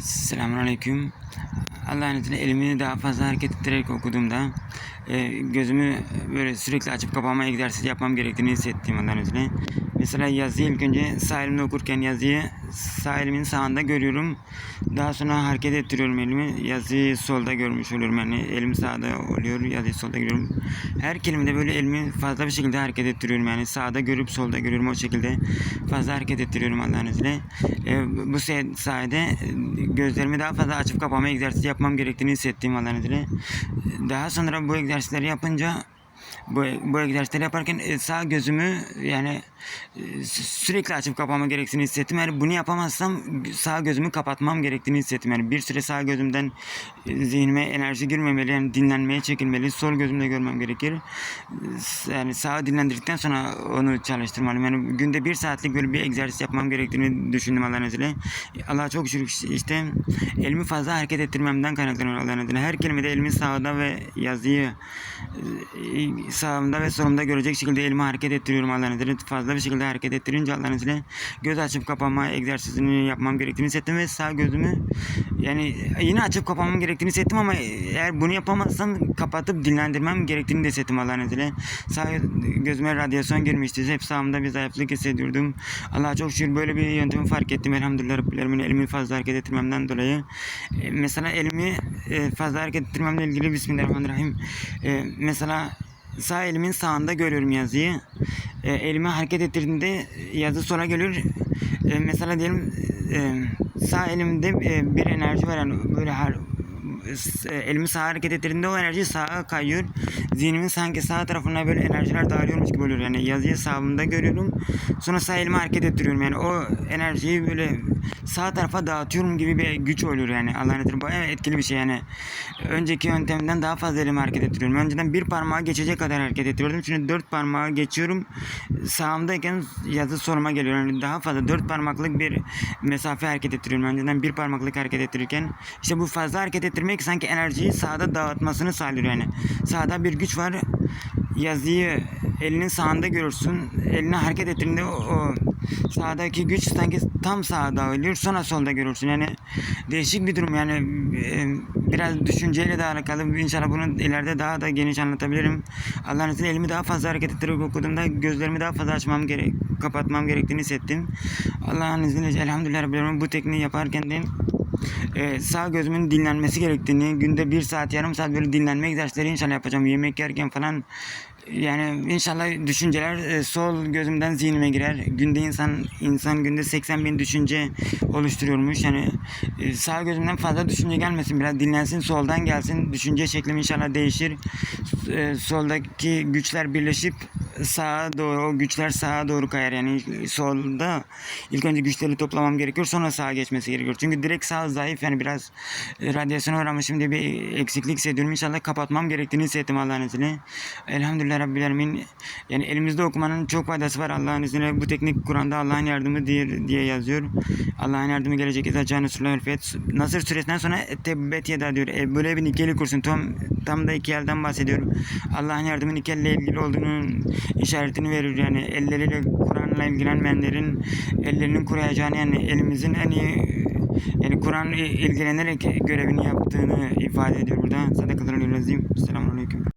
Selamünaleyküm. Allah'ın izniyle elimi daha fazla hareket ettirerek okuduğumda e, gözümü böyle sürekli açıp kapama egzersizi yapmam gerektiğini hissettim Allah'ın izniyle. Mesela yazıyı ilk önce sağ elimle okurken yazıyı sağ elimin sağında görüyorum. Daha sonra hareket ettiriyorum elimi. Yazıyı solda görmüş oluyorum. Yani elim sağda oluyor, yazıyı solda görüyorum. Her kelimede böyle elimi fazla bir şekilde hareket ettiriyorum. Yani sağda görüp solda görüyorum o şekilde fazla hareket ettiriyorum Allah'ın izniyle. E, bu sayede gözlerimi daha fazla açıp kapama egzersizi yapmam gerektiğini hissettim Allah'ın izniyle. Daha sonra bu egzersizleri yapınca bu, bu egzersizleri yaparken e, sağ gözümü yani e, sü- sürekli açıp kapama gerektiğini hissettim. Yani bunu yapamazsam sağ gözümü kapatmam gerektiğini hissettim. Yani bir süre sağ gözümden e, zihnime enerji girmemeli. Yani dinlenmeye çekilmeli. Sol gözümle görmem gerekir. Yani sağı dinlendirdikten sonra onu çalıştırmalıyım. Yani günde bir saatlik böyle bir egzersiz yapmam gerektiğini düşündüm Allah'ın izniyle. Allah'a çok şükür işte elimi fazla hareket ettirmemden kaynaklanıyor Allah'ın izniyle. Her kelimede elimin sağda ve yazıyı sağımda ve solumda görecek şekilde elimi hareket ettiriyorum Allah'ın. Fazla bir şekilde hareket ettirince Allah'ın göz açıp kapama egzersizini yapmam gerektiğini hissettim ve sağ gözümü yani yine açıp kapamam gerektiğini hissettim ama eğer bunu yapamazsam kapatıp dinlendirmem gerektiğini de hissettim Allah'ın. Sağ gözüme radyasyon girmişti. Hep sağımda bir zayıflık hissediyordum. Allah'a çok şükür böyle bir yöntemi fark ettim. Elhamdülillah Rabbil Alemin. elimi fazla hareket ettirmemden dolayı. E, mesela elimi e, fazla hareket ettirmemle ilgili Bismillahirrahmanirrahim. E, mesela sağ elimin sağında görüyorum yazıyı. E, elimi hareket ettirdiğimde yazı sola geliyor. E, mesela diyelim e, sağ elimde e, bir enerji yani böyle her elimi sağa hareket ettirdiğimde o enerji sağa kayıyor. Zihnimin sanki sağ tarafına böyle enerjiler dağılıyormuş gibi oluyor. Yani yazıyı sağımda görüyorum. Sonra sağ elimi hareket ettiriyorum. Yani o enerjiyi böyle sağ tarafa dağıtıyorum gibi bir güç oluyor yani. Allah'ın bu evet, etkili bir şey yani. Önceki yöntemden daha fazla elimi hareket ettiriyorum. Önceden bir parmağı geçecek kadar hareket ettiriyordum. Şimdi dört parmağı geçiyorum. Sağımdayken yazı soluma geliyor. Yani daha fazla dört parmaklık bir mesafe hareket ettiriyorum. Önceden bir parmaklık hareket ettirirken işte bu fazla hareket ettirmek sanki enerjiyi sağda dağıtmasını sağlıyor yani. Sağda bir güç var. Yazıyı elinin sağında görürsün. Eline hareket ettirdiğinde o, o sağdaki güç sanki tam sağa dağılıyor. Sonra solda görürsün. Yani değişik bir durum yani e, biraz düşünceyle de alakalı. İnşallah bunu ileride daha da geniş anlatabilirim. Allah'ın izniyle elimi daha fazla hareket ettirerek okuduğumda gözlerimi daha fazla açmam gerek, kapatmam gerektiğini hissettim. Allah'ın izniyle elhamdülillah Rabbil bu tekniği yaparken de e, sağ gözümün dinlenmesi gerektiğini, günde bir saat yarım saat böyle dinlenme egzersizleri inşallah yapacağım. Yemek yerken falan yani inşallah düşünceler e, sol gözümden zihnime girer. Günde insan insan günde 80 bin düşünce oluşturuyormuş. Yani e, sağ gözümden fazla düşünce gelmesin. Biraz dinlensin soldan gelsin. Düşünce şeklim inşallah değişir. E, soldaki güçler birleşip sağa doğru o güçler sağa doğru kayar. Yani solda ilk önce güçleri toplamam gerekiyor. Sonra sağa geçmesi gerekiyor. Çünkü direkt sağ zayıf yani biraz e, radyasyona uğramışım diye bir eksiklik hissediyorum. İnşallah kapatmam gerektiğini hissettim Allah'ın izniyle. Elhamdülillah Rabbil Alemin. Yani elimizde okumanın çok faydası var Allah'ın izniyle. Bu teknik Kur'an'da Allah'ın yardımı diye, diye yazıyor. Allah'ın yardımı gelecek. Câne Resulâhül Feth. Nasır suresinden sonra tebbet yeda diyor. E, böyle bir nikeli kursun. Tam, tam da iki elden bahsediyorum. Allah'ın yardımı nikelle ilgili olduğunun işaretini verir. Yani elleriyle Kur'an'la ilgilenmeyenlerin ellerinin kuruyacağını yani elimizin en iyi yani Kur'an ilgilenerek görevini yaptığını ifade ediyor burada. Sadakalarıyla yazayım. Selamun Aleyküm.